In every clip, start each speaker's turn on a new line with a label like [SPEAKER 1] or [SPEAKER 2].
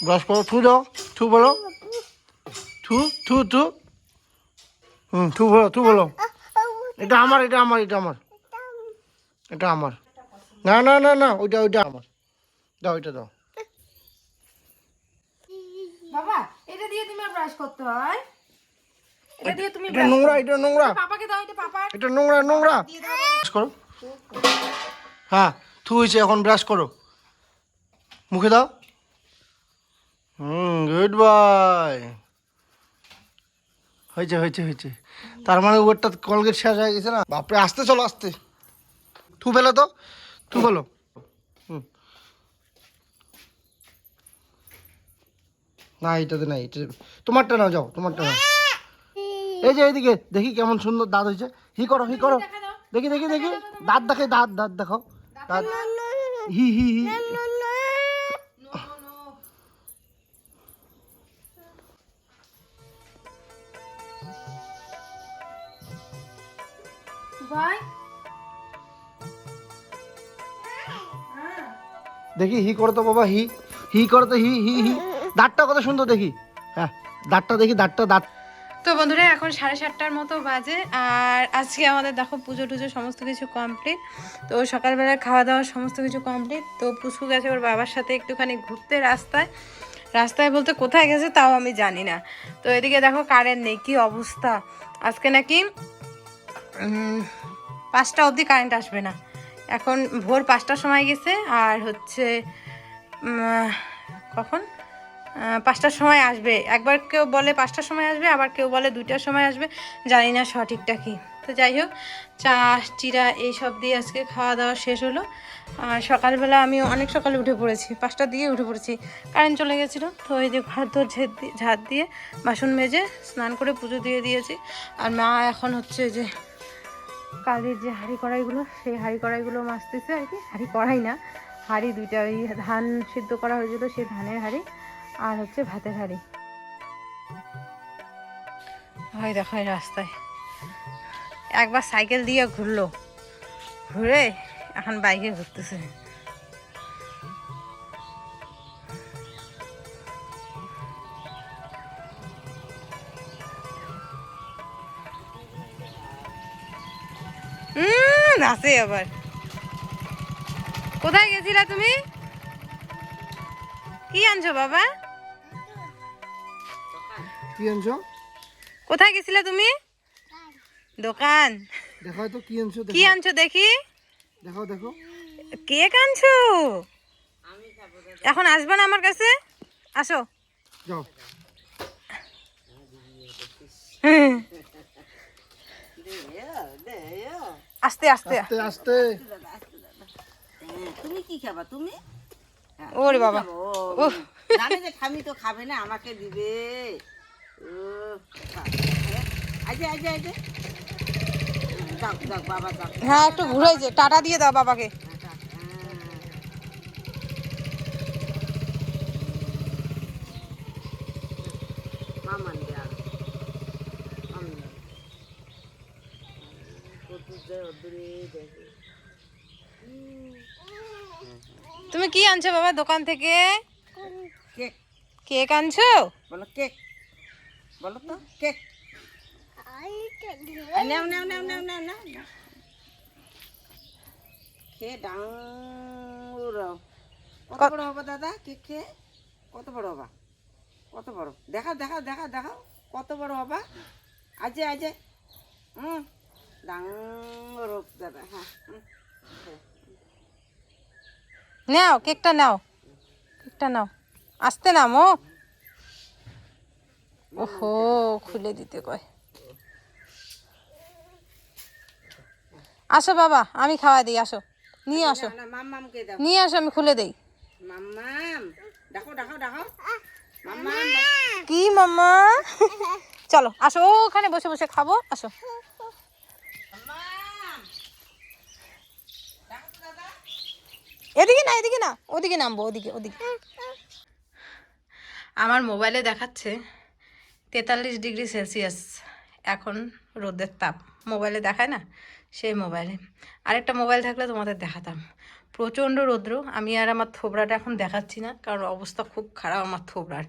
[SPEAKER 1] Brush করো থু দাও থু বলো থু থু থু হুম থু বলো থু বলো এটা আমার এটা আমার এটা আমার এটা আমার না না না না ওইটা ওইটা আমার দাও ওইটা দাও
[SPEAKER 2] বাবা এটা দিয়ে তুমি ব্রাশ করতে হয়? এটা দিয়ে তুমি
[SPEAKER 1] এটা নোংরা এটা নোংরা।
[SPEAKER 2] পাপাকে দাও এটা
[SPEAKER 1] নোংরা নোংরা। ব্রাশ করো। হ্যাঁ থু হয়েছে এখন ব্রাশ করো। মুখে দাও। হুম গুড বাই হয়েছে হয়েছে হয়েছে। তার মানে ওরটা কলগেট শেষ হয়ে গেছে না? বাপরে আসতে চলো আসতে। থু ফেলো তো? থু ফেলো না এটাতে নাই তোমারটা নাও যাও তোমারটা নাও। এই যে এইদিকে দেখি কেমন সুন্দর দাঁত হয়েছে। হি করো হি করো। দেখি দেখি দেখি দাঁত দেখে দাঁত দাঁত দেখো দাঁত হি হি হি।
[SPEAKER 2] ভাই।
[SPEAKER 1] দেখি হি করো তো বাবা হি। হি করো তো হি হি হি। দাঁতটা কত সুন্দর দেখি। হ্যাঁ দাঁতটা দেখি দাঁতটা দাঁত।
[SPEAKER 2] তো বন্ধুরা এখন সাড়ে সাতটার মতো বাজে আর আজকে আমাদের দেখো পুজো টুজো সমস্ত কিছু কমপ্লিট তো সকালবেলা খাওয়া দাওয়া সমস্ত কিছু কমপ্লিট তো পুষ্পু গেছে ওর বাবার সাথে একটুখানি ঘুরতে রাস্তায়। রাস্তায় বলতে কোথায় গেছে তাও আমি জানি না। তো এদিকে দেখো কারেন্ট নেই কি অবস্থা? আজকে নাকি পাঁচটা অবধি কারেন্ট আসবে না। এখন ভোর পাঁচটার সময় গেছে আর হচ্ছে কখন? পাঁচটার সময় আসবে। একবার কেউ বলে পাঁচটার সময় আসবে, আবার কেউ বলে দুইটার সময় আসবে। জানি না সঠিকটা কি। তো যাই হোক, চা, চিরা এইসব দিয়ে আজকে খাওয়া দাওয়া শেষ হলো। আর সকালবেলা আমি অনেক সকালে উঠে পড়েছি। পাঁচটা দিয়ে উঠে পড়েছি। কারেন্ট চলে গেছিল। তো এই যে ঘর ধর ঝাড় দিয়ে বাসন মেজে স্নান করে পুজো দিয়ে দিয়েছি। আর মা এখন হচ্ছে যে কালের যে হাঁড়ি কড়াইগুলো, সেই হাঁড়ি কড়াইগুলো মাজতেছে আর কি। হাঁড়ি কড়াই না, হাঁড়ি দুইটা, ওই ধান সিদ্ধ করা হয়েছিল সেই ধানের হাঁড়ি আর হচ্ছে ভাতের হাঁড়ি। হয় দেখো রাস্তায়। একবার সাইকেল দিয়ে ঘুরলো। ঘুরে এখন বাইকে ঘুরতেছে। নাচে আবার। কোথায় গেছিলা তুমি? কি আনছো বাবা?
[SPEAKER 1] কি আনছো?
[SPEAKER 2] কোথায় গেছিলা তুমি? দোকান।
[SPEAKER 1] দেখাও তো কি আনছো
[SPEAKER 2] কি আনছো দেখি।
[SPEAKER 1] দেখাও দেখো
[SPEAKER 2] কেক আনছো? এখন আসবে না আমার কাছে? আসো।
[SPEAKER 1] যাও।
[SPEAKER 2] আস্তে আস্তে।
[SPEAKER 1] আস্তে আস্তে।
[SPEAKER 3] তুমি কি খাবা? তুমি?
[SPEAKER 2] ওরে বাবা।
[SPEAKER 3] ও জানে যে খামি তো খাবে না আমাকে দিবে। ও আজে আজে আজে। যাক যাক বাবা যাক
[SPEAKER 2] হ্যাঁ একটু ঘুরে যে টাটা দিয়ে দাও বাবাকে
[SPEAKER 3] মামান দেয়া আমি কত যে দূরে দেখে
[SPEAKER 2] তুমি কি আনছো বাবা দোকান থেকে?
[SPEAKER 3] কেক।
[SPEAKER 2] কেক আনছো?
[SPEAKER 3] বলো কেক। বলো তো কেক। আই, নাও নাও নাও নাও নাও নাও নাও। খেয়ে ডাঙর কত বড় হবে দাদা কেক খেয়ে? কত বড় হবা? কত বড়? দেখাও দেখাও দেখাও দেখাও। কত বড় হবা? আজে আজে। হুম।
[SPEAKER 2] নাও কেকটা নাও। কেকটা নাও। আসতে নামো ওহো খুলে দিতে কয়। আসো বাবা আমি খাওয়া দিই আসো। নিয়ে আসো। নিয়ে আসো আমি খুলে দেই। কি মাম্মা চলো আসো ওখানে বসে বসে খাব আসো। এদিকে না এদিকে না, ওদিকে নামবো, ওদিকে ওদিকে। আমার মোবাইলে দেখাচ্ছে তেতাল্লিশ ডিগ্রি সেলসিয়াস এখন রোদের তাপ। মোবাইলে দেখায় না? সেই মোবাইলে। আরেকটা মোবাইল থাকলে তোমাদের দেখাতাম।
[SPEAKER 4] প্রচণ্ড রৌদ্র। আমি আর আমার থোবড়াটা এখন দেখাচ্ছি না, কারণ অবস্থা খুব খারাপ আমার থোবড়ার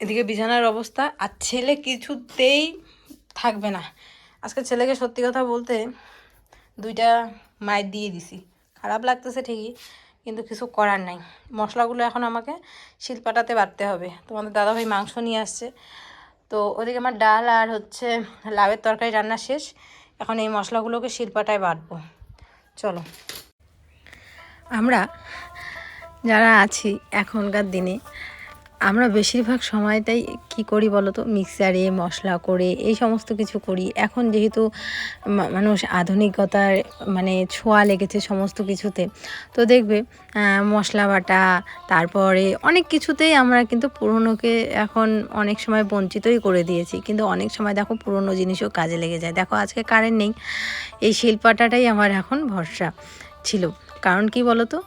[SPEAKER 4] এদিকে বিছানার অবস্থা। আর ছেলে কিছুতেই থাকবে না। আজকে ছেলেকে সত্যি কথা বলতে দুইটা মায়ের দিয়ে দিছি। খারাপ লাগতেছে ঠিকই, কিন্তু কিছু করার নাই। মশলাগুলো এখন আমাকে শিলপাটাতে বাটতে হবে। তোমাদের দাদা ভাই মাংস নিয়ে আসছে। তো ওদিকে আমার ডাল আর হচ্ছে লাভের তরকারি রান্না শেষ। এখন এই মশলাগুলোকে শিলপাটায় বাটবো। চলো। আমরা যারা আছি এখনকার দিনে আমরা বেশিরভাগ সময়টাই কি করি বলো তো মিক্সারে মশলা করে এই সমস্ত কিছু করি। এখন যেহেতু মানুষ আধুনিকতার মানে ছোঁয়া লেগেছে সমস্ত কিছুতে, তো দেখবে মশলা বাটা, তারপরে অনেক কিছুতেই আমরা কিন্তু পুরনোকে এখন অনেক সময় বঞ্চিতই করে দিয়েছি। কিন্তু অনেক সময় দেখো পুরনো জিনিসও কাজে লেগে যায়। দেখো আজকে কারেন্ট নেই, এই শিল্পাটাটাই আমার এখন ভরসা ছিল। কারণ কি বলো তো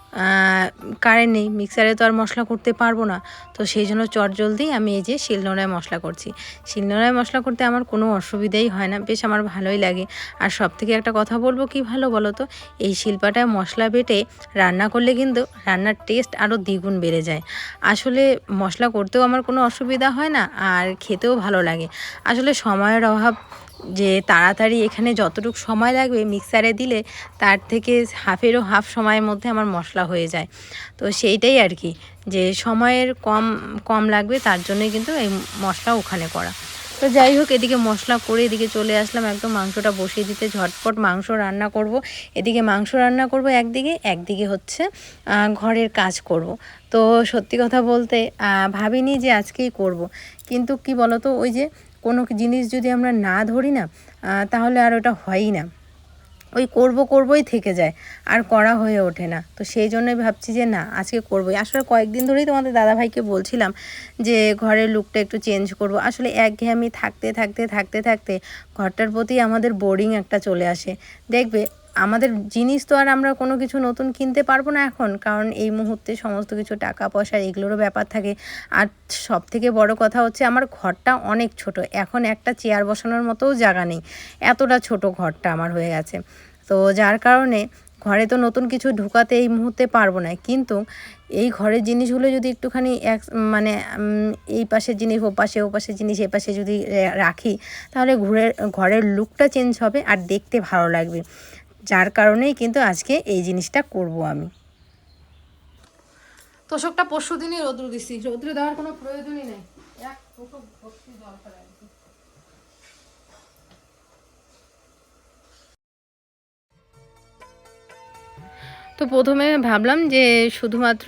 [SPEAKER 4] কারেন্ট নেই মিক্সারে তো আর মশলা করতে পারব না। তো সেই জন্য চট চটজলদি আমি এই যে শিলনোড়ায় মশলা করছি। শিলনোড়ায় মশলা করতে আমার কোনো অসুবিধাই হয় না, বেশ আমার ভালোই লাগে। আর সব থেকে একটা কথা বলব কি ভালো বলো তো এই শিল্পাটায় মশলা বেটে রান্না করলে কিন্তু রান্নার টেস্ট আরও দ্বিগুণ বেড়ে যায়। আসলে মশলা করতেও আমার কোনো অসুবিধা হয় না, আর খেতেও ভালো লাগে। আসলে সময়ের অভাব যে তাড়াতাড়ি এখানে যতটুকু সময় লাগবে মিক্সারে দিলে তার থেকে হাফেরও হাফ সময়ের মধ্যে আমার মশলা হয়ে যায়। তো সেইটাই আর কি, যে সময়ের কম কম লাগবে তার জন্যই কিন্তু এই মশলা ওখানে করা। তো যাই হোক, এদিকে মশলা করে এদিকে চলে আসলাম, একদম মাংসটা বসিয়ে দিতে ঝটপট মাংস রান্না করব। এদিকে মাংস রান্না করব একদিকে একদিকে হচ্ছে ঘরের কাজ করব। তো সত্যি কথা বলতে ভাবিনি যে আজকেই করব। কিন্তু কি বলতো, ওই যে কোনো জিনিস যদি আমরা না ধরি না তাহলে আর ওটা হয়ই না। ওই করব করবই থেকে যায়, আর করা হয়ে ওঠে না। তো সেই জন্যই ভাবছি যে না, আজকে করবই। আসলে কয়েকদিন ধরেই তোমাদের দাদাভাইকে বলছিলাম যে, ঘরের লুকটা একটু চেঞ্জ করব। আসলে একঘেয়েমি থাকতে থাকতে থাকতে থাকতে ঘরটার প্রতি আমাদের বোরিং একটা চলে আসে। দেখবে আমাদের জিনিস তো আর আমরা কোনো কিছু নতুন কিনতে পারব না এখন, কারণ এই মুহূর্তে সমস্ত কিছু টাকা পয়সা এগুলোরও ব্যাপার থাকে। আর সব থেকে বড় কথা হচ্ছে আমার ঘরটা অনেক ছোট, এখন একটা চেয়ার বসানোর মতোও জায়গা নেই। এতটা ছোট ঘরটা আমার হয়ে গেছে। তো যার কারণে ঘরে তো নতুন কিছু ঢুকাতে এই মুহূর্তে পারব না, কিন্তু এই ঘরের জিনিসগুলো যদি একটুখানি এক মানে এই পাশের জিনিস, ও পাশে, ও পাশের জিনিস, এ পাশে যদি রাখি, তাহলে ঘুরে, ঘরের লুকটা চেঞ্জ হবে আর দেখতে ভালো লাগবে। যার কারণেই কিন্তু আজকে এই জিনিসটা করব আমি। তোষকটা পরশু দিনই রৌদ্র দিচ্ছি রৌদ্র দেওয়ার কোনো প্রয়োজনই নেই। এক তো প্রথমে ভাবলাম যে শুধুমাত্র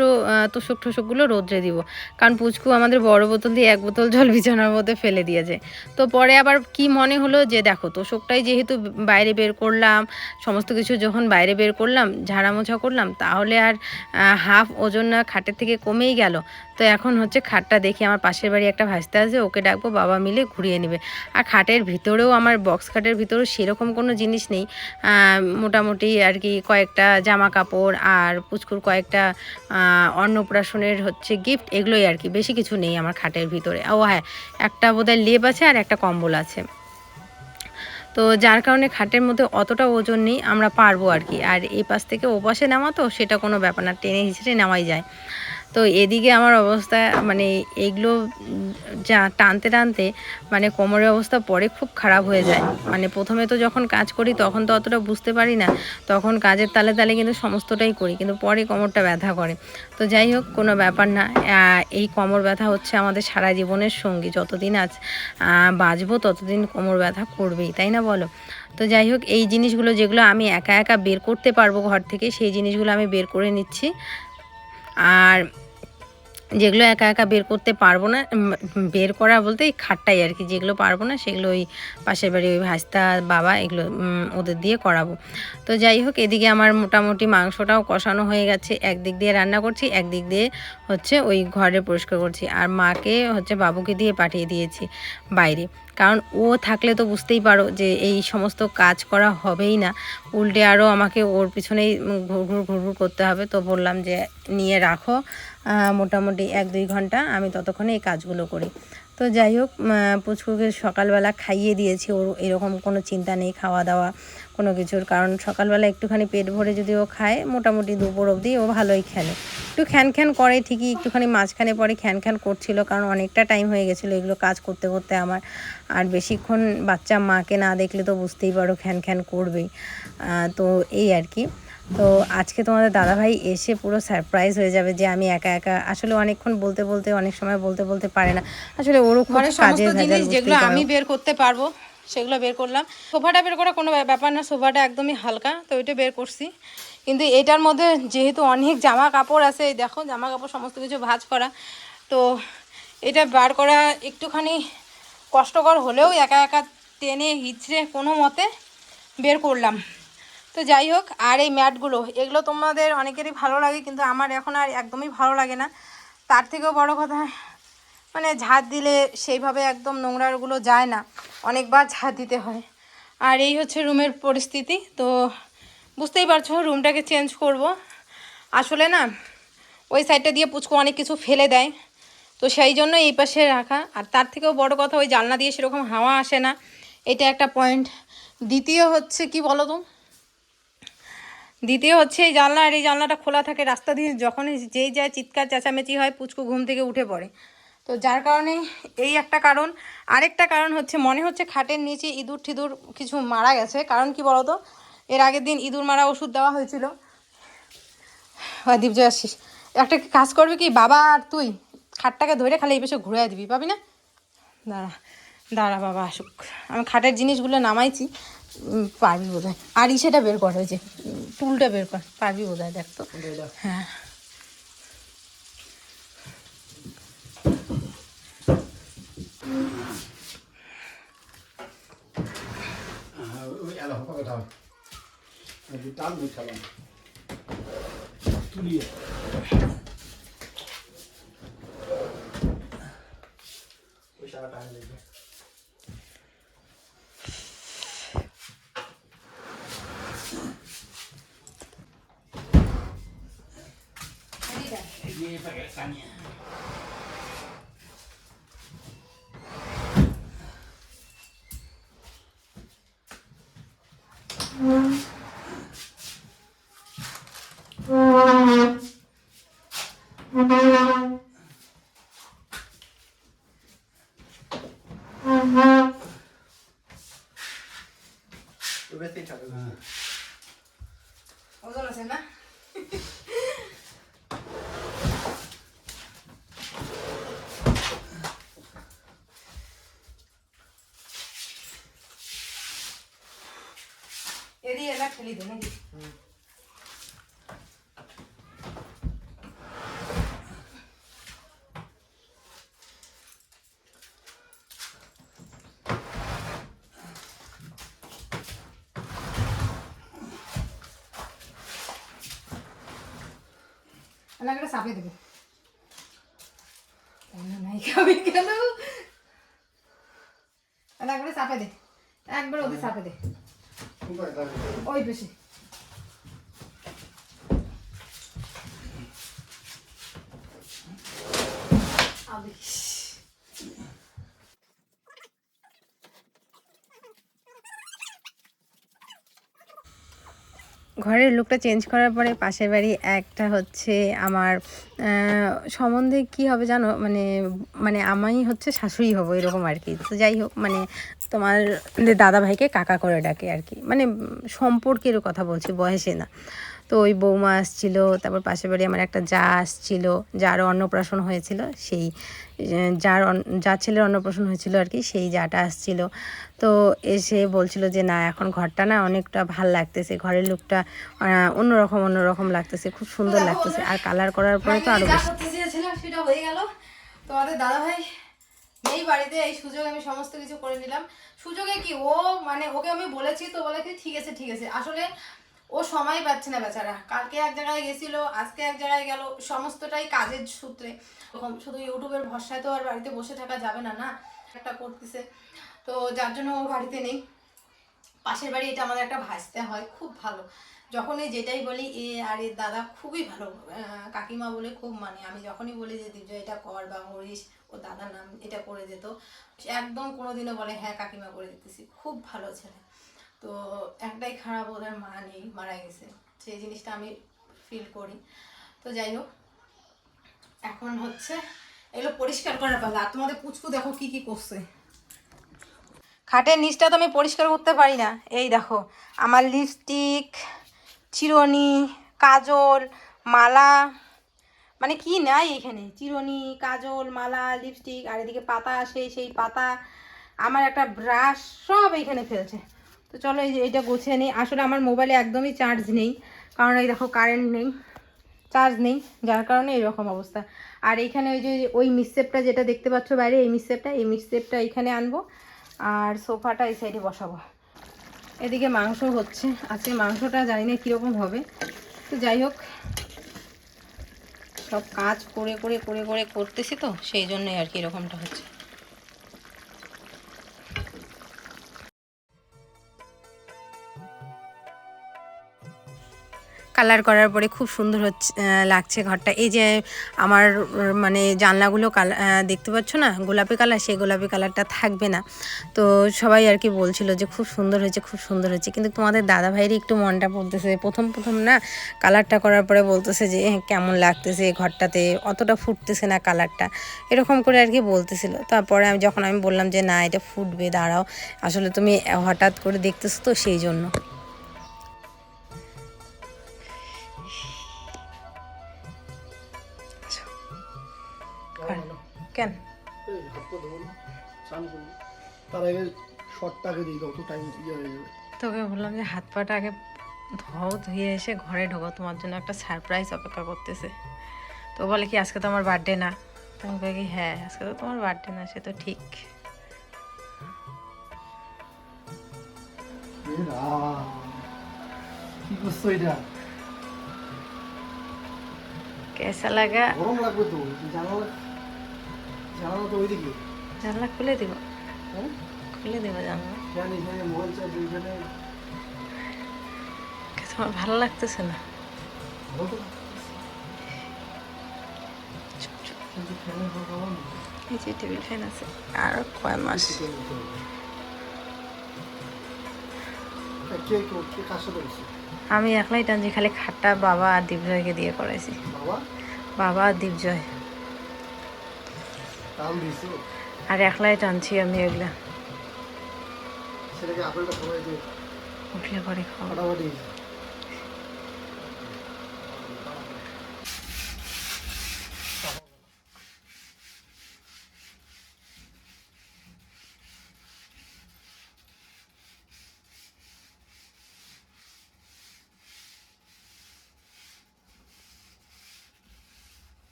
[SPEAKER 4] তোষক ঠোষকগুলো রোদ্রে দিব। কারণ পুচকু আমাদের বড় বোতল দিয়ে এক বোতল জল বিছানার মধ্যে ফেলে দিয়েছে। তো পরে আবার কি মনে হলো যে দেখো, তোষকটাই যেহেতু বাইরে বের করলাম, সমস্ত কিছু যখন বাইরে বের করলাম ঝাড়া মোছা করলাম, তাহলে আর হাফ ওজন না খাটের থেকে কমেই গেল। তো এখন হচ্ছে খাটটা দেখি, আমার পাশের বাড়ি একটা ভাসতে আছে, ওকে ডাকবো, বাবা মিলে ঘুরিয়ে নেবে। আর খাটের ভিতরেও আমার বক্স খাটের ভিতরেও সেরকম কোনো জিনিস নেই। মোটামুটি আর কি কয়েকটা জামা কাপড় আর পুচকুর কয়েকটা অন্নপ্রাশনের হচ্ছে গিফট এগুলোই আর কি, বেশি কিছু নেই আমার খাটের ভিতরে। ও হ্যাঁ একটা বোধহয় লেপ আছে আর একটা কম্বল আছে। তো যার কারণে খাটের মধ্যে অতটা ওজন নেই, আমরা পারব আর কি। আর এই পাশ থেকে ও পাশে নামা তো সেটা কোনো ব্যাপার না, টেনে হিসেবে নামাই যায়। তো এদিকে আমার অবস্থা মানে এগুলো যা টানতে টানতে মানে কোমরের অবস্থা পরে খুব খারাপ হয়ে যায়। মানে প্রথমে তো যখন কাজ করি তখন তো অতটা বুঝতে পারি না, তখন কাজের তালে তালে কিন্তু সমস্তটাই করি, কিন্তু পরে কোমরটা ব্যথা করে। তো যাই হোক, কোনো ব্যাপার না এই কোমর ব্যথা হচ্ছে আমাদের সারা জীবনের সঙ্গী, যতদিন আজ বাঁচবো ততদিন কোমর ব্যথা করবেই, তাই না বলো? তো যাই হোক, এই জিনিসগুলো যেগুলো আমি একা একা বের করতে পারব ঘর থেকে, সেই জিনিসগুলো আমি বের করে নিচ্ছি। আর যেগুলো একা একা বের করতে পারব না বের করা বলতে এই খাটটাই আর কি, যেগুলো পারব না সেগুলো ওই পাশের বাড়ি ওই ভাস্তা বাবা এগুলো ওদের দিয়ে করাবো। তো যাই হোক, এদিকে আমার মোটামুটি মাংসটাও কষানো হয়ে গেছে, একদিক দিয়ে রান্না করছি, একদিক দিয়ে হচ্ছে ওই ঘরে পরিষ্কার করছি। আর মাকে হচ্ছে বাবুকে দিয়ে পাঠিয়ে দিয়েছি বাইরে। কারণ ও থাকলে তো বুঝতেই পারো যে এই সমস্ত কাজ করা হবেই না। উল্টে আরও আমাকে ওর পিছনেই ঘুর ঘুর ঘুর করতে হবে। তো বললাম যে, নিয়ে রাখো। মোটামুটি এক দুই ঘণ্টা আমি ততক্ষণে এই কাজগুলো করি। তো যাই হোক পুচকুকে সকালবেলা খাইয়ে দিয়েছি, ওর এরকম কোনো চিন্তা নেই, খাওয়া দাওয়া কোনো কিছুর। কারণ সকালবেলা একটুখানি পেট ভরে যদি ও খায়, মোটামুটি দুপুর অবধি ও ভালোই খেলে। একটু খ্যান খ্যান করে, ঠিকই একটুখানি মাঝখানে পরে খ্যান খ্যান করছিল, কারণ অনেকটা টাইম হয়ে গেছিল এগুলো কাজ করতে করতে আমার। আর বেশিক্ষণ বাচ্চা মাকে না দেখলে তো বুঝতেই পারো খ্যান খ্যান করবেই। তো এই আর কি। তো আজকে তোমাদের দাদাভাই এসে পুরো সারপ্রাইজ হয়ে যাবে যে আমি একা একা আসলে অনেকক্ষণ বলতে বলতে অনেক সময় বলতে বলতে পারে না। আসলে ওরও খুব
[SPEAKER 2] ঘরের সমস্ত জিনিস যেগুলো আমি বের করতে পারব সেগুলো বের করলাম। সোফাটা বের করা কোনো ব্যা- ব্যাপার না সোফাটা একদমই হালকা তো ওইটা বের করছি। কিন্তু এটার মধ্যে যেহেতু অনেক জামা কাপড় আছে এই দেখো জামা কাপড় সমস্ত কিছু ভাঁজ করা তো এটা বার করা একটুখানি কষ্টকর হলেও একা একা টেনে হিচড়ে কোনো মতে বের করলাম। তো যাই হোক, আর এই ম্যাটগুলো, এগুলো তোমাদের অনেকেরই ভালো লাগে, কিন্তু আমার এখন আর একদমই ভালো লাগে না। তার থেকেও বড় কথা মানে ঝাড় দিলে সেইভাবে একদম নোংরাগুলো যায় না, অনেকবার ঝাড় দিতে হয়। আর এই হচ্ছে রুমের পরিস্থিতি, তো বুঝতেই পারছ, রুমটাকে চেঞ্জ করব। আসলে না, ওই সাইডটা দিয়ে পুচকু অনেক কিছু ফেলে দেয়, তো সেই জন্য এই পাশে রাখা। আর তার থেকেও বড় কথা, ওই জানলা দিয়ে সেরকম হাওয়া আসে না, এটা একটা পয়েন্ট। দ্বিতীয় হচ্ছে কি বলো তো? দ্বিতীয় হচ্ছে এই জানলা, আর এই জানলাটা খোলা থাকে রাস্তা দিয়ে, যখনই যেই যায় চিৎকার, চেঁচামেচি হয়, পুচকু ঘুম থেকে উঠে পড়ে। তো যার কারণে এই একটা কারণ। আরেকটা কারণ হচ্ছে, মনে হচ্ছে খাটের নিচে ইঁদুর ঠিদুর কিছু মারা গেছে। কারণ কি বলতো? এর আগের দিন ইঁদুর মারা ওষুধ দেওয়া হয়েছিল। দীপ জয় আসিস একটা কাজ করবি কি? বাবা আর তুই খাটটাকে ধরে খালি এই পাশে ঘুরে দিবি পাবি না? দাঁড়া দাঁড়া বাবা আসুক। আমি খাটের জিনিসগুলো নামাইছি। পারবি বোধ হয় আর ইসেটা বের কর ওই যে টুলটা বের কর পারবি বোধ হয় দেখ তো। হ্যাঁ।
[SPEAKER 1] বুঝালাম তুলিয়ে ওই সারা টান দেখবে ওই
[SPEAKER 2] അല്ല ഇത് മതി അല്ല അങ്ങനെ സമയം
[SPEAKER 4] ঘরের লুকটা চেঞ্জ করার পরে পাশের বাড়ি একটা হচ্ছে আমার সম্বন্ধে কি হবে জানো? মানে মানে আমি হচ্ছে শাশুড়ি হব এরকম আর কি। তো যাই হোক মানে তোমার দাদা ভাইকে কাকা করে ডাকে আর কি। মানে সম্পর্কের কথা বলছি, বয়সে না। তো ওই বৌমা আসছিল, তারপর পাশের বাড়ি আমার একটা যা আসছিল যার অন্নপ্রাশন হয়েছিল, সেই, যার যা ছেলের অন্নপ্রাশন হয়েছিল আর কি, সেই যাটা আসছিল। তো এসে বলছিল যে, না, এখন ঘরটা না অনেকটা ভালো লাগতেছে, ঘরের লুকটা অন্যরকম অন্যরকম লাগতেছে, খুব সুন্দর লাগতেছে। আর কালার করার পরে তো আরও
[SPEAKER 2] যা
[SPEAKER 4] বেশি
[SPEAKER 2] করতে চেয়েছিলাম সেটা হয়ে গেল। তোমাদের দাদা ভাই নেই বাড়িতে, এই সুযোগ আমি সমস্ত কিছু করে নিলাম। সুযোগে কি, ও মানে ওকে আমি বলেছি তো বলে কি, ঠিক আছে ঠিক আছে। আসলে ও সময় পাচ্ছে না বেচারা। কালকে এক জায়গায় গেছিল, আজকে এক জায়গায় গেল, সমস্তটাই কাজের সূত্রে। শুধু ইউটিউবের ভরসায় তো আর বাড়িতে বসে থাকা যাবে না না? একটা করতেছে। তো যার জন্য ও বাড়িতে নেই। পাশের বাড়ি এটা আমাদের একটা ভাসতে হয়, খুব ভালো। যখনই যেটাই বলি, এ আর এর দাদা খুবই ভালো। কাকিমা বলে খুব মানে। আমি যখনই বলি যে, দিব্য, এটা কর বা হরিশ ও দাদার নাম এটা করে যেত একদম কোনোদিনও বলে হ্যাঁ কাকিমা করে দিতেছি। খুব ভালো ছেলে। তো একটাই খারাপ ওদের মা নেই, মারা গেছে। সেই জিনিসটা আমি ফিল করি। তো যাই হোক, এখন হচ্ছে এগুলো পরিষ্কার করার পালা। আর তোমাদের পুচকু দেখো কি কি করছে। খাটের নিচটা তো আমি পরিষ্কার করতে পারি না। এই দেখো, আমার লিপস্টিক চিরুনি, কাজল, মালা মানে কি নাই এখানে? চিরুনি, কাজল, মালা লিপস্টিক আর এদিকে পাতা সেই সেই পাতা। আমার একটা ব্রাশ সব এখানে ফেলছে। তো চলো এই যে এইটা গুছিয়ে নিই। আসলে আমার মোবাইলে একদমই চার্জ নেই, কারণ এই দেখো কারেন্ট নেই চার্জ নেই, যার কারণে এরকম অবস্থা। আর এখানে ওই যে ওই মিসসেপটা যেটা দেখতে পাচ্ছ বাইরে, এই মিসসেপটা এই মিসসেপটা এখানে আনব। আর সোফাটা এই সাইডে বসাবো। এদিকে মাংস হচ্ছে, আজকে মাংসটা জানি না কীরকম হবে। তো যাই হোক, সব কাজ করে করে করে করে করতেছি তো, সেই জন্যই আর কি এরকমটা হচ্ছে। কালার করার পরে খুব সুন্দর হচ্ছে লাগছে ঘরটা। এই যে আমার মানে জানলাগুলো কালার দেখতে পাচ্ছ না? গোলাপি কালার সেই গোলাপি কালারটা থাকবে না। তো সবাই আর কি বলছিল যে খুব সুন্দর হয়েছে খুব সুন্দর হয়েছে। কিন্তু তোমাদের দাদা ভাইয়েরই একটু মনটা পড়তেছে প্রথম প্রথম না কালারটা করার পরে বলতেছে যে "হ্যাঁ, কেমন লাগতেছে ঘরটাতে? অতটা ফুটতেছে না কালারটা এরকম করে আর কি বলতেছিল। তারপরে আমি যখন আমি বললাম যে না এটা ফুটবে দাঁড়াও। আসলে তুমি হঠাৎ করে দেখতেছো তো সেই জন্য। কেন?
[SPEAKER 1] তার আগে শর্টটাকে দিই দাও তো টাইম ইয়ে হয়ে যাবে।
[SPEAKER 2] তোকে বললাম যে হাত পাটা আগে ধোও ধুয়ে এসে ঘরে ঢোকো তোমার জন্য একটা সারপ্রাইজ অপেক্ষা করতেছে। তো বলে কি আজকে তো আমার বার্থডে না? তো আমি বলি কি হ্যাঁ আজকে তো তোমার বার্থডে না সে তো ঠিক।
[SPEAKER 1] এ রাম, কি করছ এটা?
[SPEAKER 2] কেসা লাগা?
[SPEAKER 1] গরম লাগবে তো জানালা জানালা তো ওইদিকে।
[SPEAKER 2] জানলা খুলে দিব।
[SPEAKER 1] হ্যাঁ?
[SPEAKER 2] খুলে দিব জানলা।
[SPEAKER 1] জানি এখানে মোবাইল চার্জ ওইখানে
[SPEAKER 2] তোমার ভালো লাগতেছে না। এই যে টেবিল ফ্যান আছে আর কয় মাস। আমি একলাই টানছি খালি খাটটা বাবা আর দীপজয়কে দিয়ে করাইছি।
[SPEAKER 1] বাবা?
[SPEAKER 2] বাবা আর দীপজয়। আর একলাই টানছি আমি এগুলা।
[SPEAKER 1] সেটাকে আপেলটা সবাই দিই
[SPEAKER 2] উঠলে পরে খাওয়া
[SPEAKER 1] ফাটাফাটি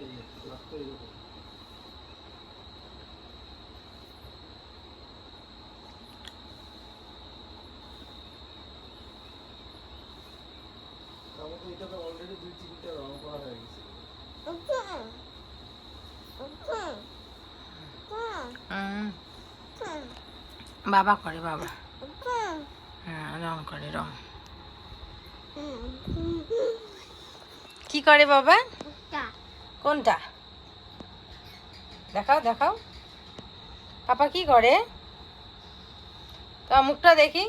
[SPEAKER 1] এই যে, লাগতো এরকম। তারপর তো এটাতে already দুই তিনটে রং করা হয়ে গেছে।
[SPEAKER 2] হুম। বাবা করে বাবা। হ্যাঁ রং করে রং। কি করে বাবা? কোনটা? দেখাও দেখাও। পাপা কি করে? তো মুখটা দেখি।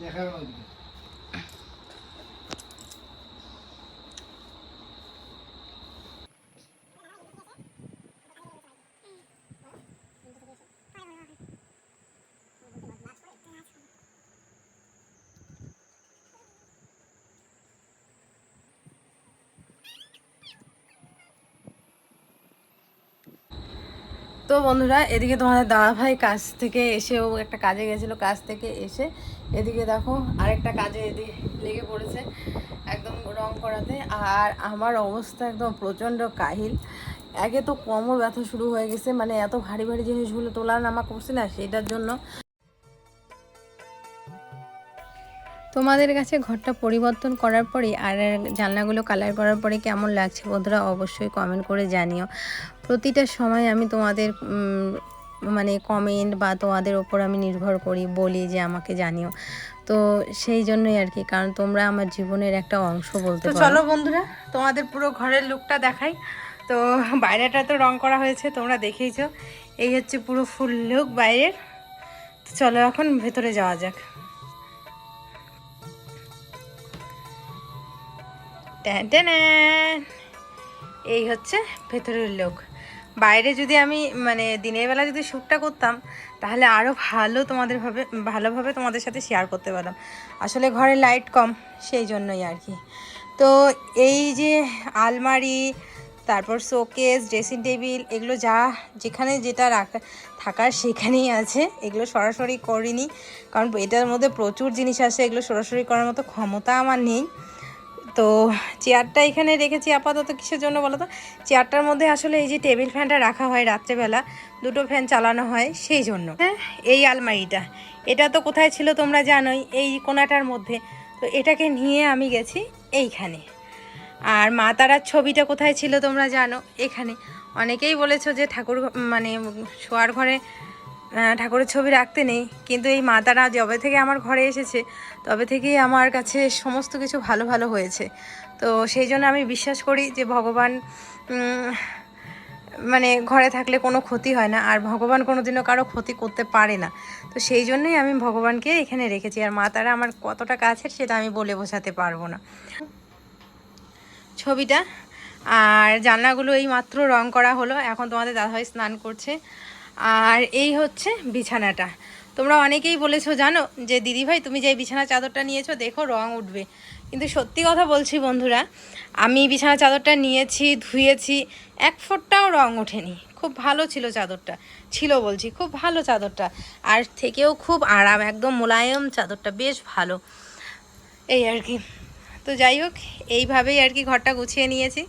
[SPEAKER 1] দেখাবে
[SPEAKER 2] তো বন্ধুরা, এদিকে তোমাদের দাদা ভাই কাজ থেকে এসে ও একটা কাজে গেছিল, কাজ থেকে এসে এদিকে দেখো আরেকটা কাজে এদিকে লেগে পড়েছে একদম রং করাতে। আর আমার অবস্থা একদম প্রচণ্ড কাহিল। একে তো কোমর ব্যথা শুরু হয়ে গেছে মানে এত ভারী ভারী জিনিসগুলো তোলা নামা করছে না সেটার জন্য।
[SPEAKER 4] তোমাদের কাছে ঘরটা পরিবর্তন করার পরে আর জানলাগুলো কালার করার পরে কেমন লাগছে বন্ধুরা অবশ্যই কমেন্ট করে জানিও। প্রতিটা সময় আমি তোমাদের মানে কমেন্ট বা তোমাদের ওপর আমি নির্ভর করি বলি যে আমাকে জানিও। তো সেই জন্যই আর কি কারণ তোমরা আমার জীবনের একটা অংশ বলতে পারো।
[SPEAKER 2] চলো বন্ধুরা তোমাদের পুরো ঘরের লুকটা দেখাই। তো বাইরেটা তো রং করা হয়েছে তোমরা দেখেইছো। এই হচ্ছে পুরো ফুল লুক বাইরের। তো চলো এখন ভেতরে যাওয়া যাক। এই হচ্ছে ভেতরের লোক বাইরে যদি আমি মানে দিনের বেলা যদি শ্যুটটা করতাম, তাহলে আরও ভালো তোমাদের ভাবে, ভালোভাবে তোমাদের সাথে শেয়ার করতে পারলাম আসলে ঘরে লাইট কম, সেই জন্যই আর কি। তো এই যে আলমারি, তারপর শোকেস ড্রেসিং টেবিল এগুলো যা, যেখানে যেটা রাখা, থাকার সেখানেই আছে। এগুলো সরাসরি করিনি, কারণ এটার মধ্যে প্রচুর জিনিস আছে, এগুলো সরাসরি করার মতো ক্ষমতা আমার নেই। তো চেয়ারটা এখানে রেখেছি আপাতত কিসের জন্য বলো তো চেয়ারটার মধ্যে আসলে এই যে টেবিল ফ্যানটা রাখা হয় রাত্রেবেলা, দুটো ফ্যান চালানো হয় সেই জন্য। হ্যাঁ এই আলমারিটা। এটা তো কোথায় ছিল তোমরা জানোই, এই কোনাটার মধ্যে। তো এটাকে নিয়ে আমি গেছি এইখানে। আর মা তারার ছবিটা কোথায় ছিল তোমরা জানো? এখানে। অনেকেই বলেছ যে ঠাকুর মানে শোয়ার ঘরে ঠাকুরের ছবি রাখতে নেই। কিন্তু এই মা তারা যবে থেকে আমার ঘরে এসেছে তবে থেকেই আমার কাছে সমস্ত কিছু ভালো ভালো হয়েছে। তো সেই জন্য আমি বিশ্বাস করি যে ভগবান মানে ঘরে থাকলে কোনো ক্ষতি হয় না। আর ভগবান কোনো দিনও কারও ক্ষতি করতে পারে না। তো সেই জন্যই আমি ভগবানকে এখানে রেখেছি। আর মা তারা আমার কতটা কাছের সেটা আমি বলে বোঝাতে পারব না। ছবিটা আর জানলাগুলো এই মাত্র রং করা হলো। এখন তোমাদের দাদাভাই স্নান করছে। আর এই হচ্ছে বিছানাটা। তোমরা অনেকেই বলেছ, জানো যে, দিদিভাই, তুমি যে বিছানা চাদরটা নিয়েছো, দেখো রং উঠবে। কিন্তু সত্যি কথা বলছি, বন্ধুরা, আমি বিছানা চাদরটা নিয়েছি, ধুয়েছি, এক ফোঁটটাও রং ওঠেনি। খুব ভালো ছিল চাদরটা, ছিল বলছি, খুব ভালো চাদরটা। আর থেকেও খুব আরাম, একদম মোলায়েম চাদরটা, বেশ ভালো। এই আর কি। তো যাই হোক, এইভাবেই আর কি ঘরটা গুছিয়ে নিয়েছি।